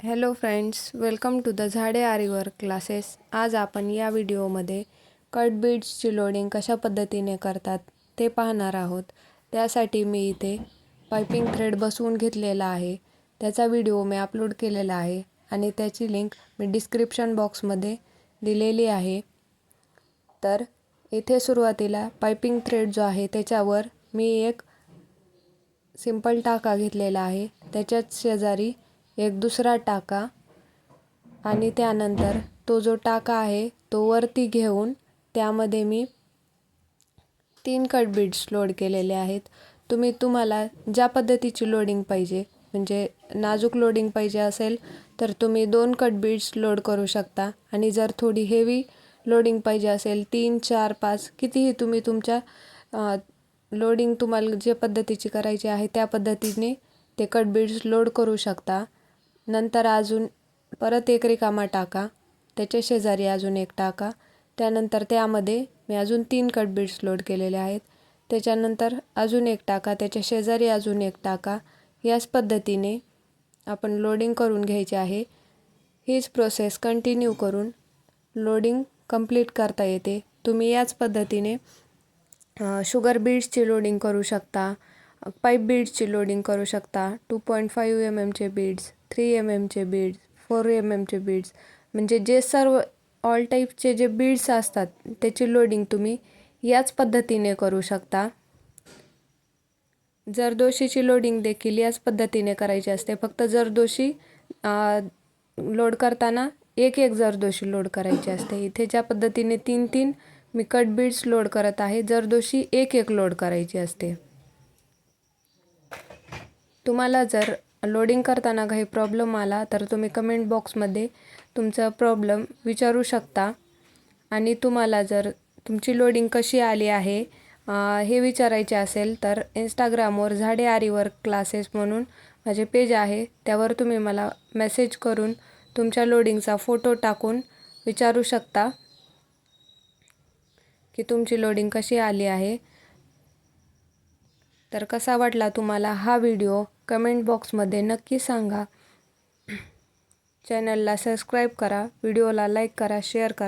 Hello friends welcome to the Zade आरीवर classes आज आपण या व्हिडिओमध्ये कट बीड्सची लोडिंग कशा पद्धतीने करतात ते पाहणार आहोत. त्यासाठी मी इथे पायपिंग थ्रेड बसवून घेतलेला आहे. त्याचा व्हिडिओ मी अपलोड केलेला आहे आणि त्याची लिंक मी डिस्क्रिप्शन बॉक्समध्ये दिलेली आहे. तर इथे सुरुवातीला पायपिंग थ्रेड जो आहे त्याच्यावर मी एक सिंपल टाका घेतलेला आहे. त्याच्याच शेजारी एक दुसरा टाका आणि त्यानंतर तो जो टाका आहे तो वरती घेऊन त्यामध्ये मी तीन कट बीड्स लोड केलेले आहेत. तुम्ही तुम्हाला ज्या पद्धतीची लोडिंग पाहिजे म्हणजे नाजूक लोडिंग पाहिजे असेल तर तुम्ही दोन कट बीड्स लोड करू शकता. आणि जर थोडी हेवी लोडिंग पाहिजे असेल तीन चार पाच कितीही तुम्ही तुमच्या लोडिंग तुम्हाला जे पद्धतीची करायची आहे त्या पद्धतीने ते कट बीड्स लोड करू शकता. नंतर अजून परत एक रिकामा टाका. त्याच्या शेजारी अजून एक टाका. त्यानंतर त्यामध्ये मी अजून तीन कट बीड्स लोड केलेले आहेत. त्याच्यानंतर अजून एक टाका. त्याच्या शेजारी अजून एक टाका. याच पद्धतीने आपण लोडिंग करून घ्यायचे आहे. हीच प्रोसेस कंटिन्यू करून लोडिंग कंप्लीट करता येते. तुम्ही याच पद्धतीने शुगर बीड्सची लोडिंग करू शकता पाईप बीड्सची लोडिंग करू शकता टू पॉईंट फाईव्ह एम एमचे बीड्स थ्री एम एमचे बीड्स फोर एम एमचे बीड्स म्हणजे जे सर्व ऑल टाईपचे जे बीड्स असतात त्याची लोडिंग तुम्ही याच पद्धतीने करू शकता. जरदोशीची लोडिंग देखील याच पद्धतीने करायची असते फक्त जरदोशी लोड करताना एक एक जरदोशी लोड करायची असते. इथे ज्या पद्धतीने तीन तीन मी कट बीड्स लोड करत आहे जरदोशी एक एक लोड करायची असते. तुम्हाला जर लोडिंग करताना काही प्रॉब्लेम आला तर तुम्ही कमेंट बॉक्समध्ये तुमचा प्रॉब्लेम विचारू शकता. आणि तुम्हाला जर तुमची लोडिंग कशी आली आहे हे विचारायचे असेल तर इंस्टाग्रामवर झाडे आरीवर क्लासेस म्हणून माझे पेज आहे. त्यावर तुम्ही मला मेसेज करून तुमच्या लोडिंगचा फोटो टाकून विचारू शकता की तुमची लोडिंग कशी आली आहे. तर कसा वाटला तुम्हाला हा व्हिडिओ कमेंट बॉक्समध्ये नक्की सांगा. चॅनलला सबस्क्राईब करा व्हिडिओला लाईक करा शेअर करा.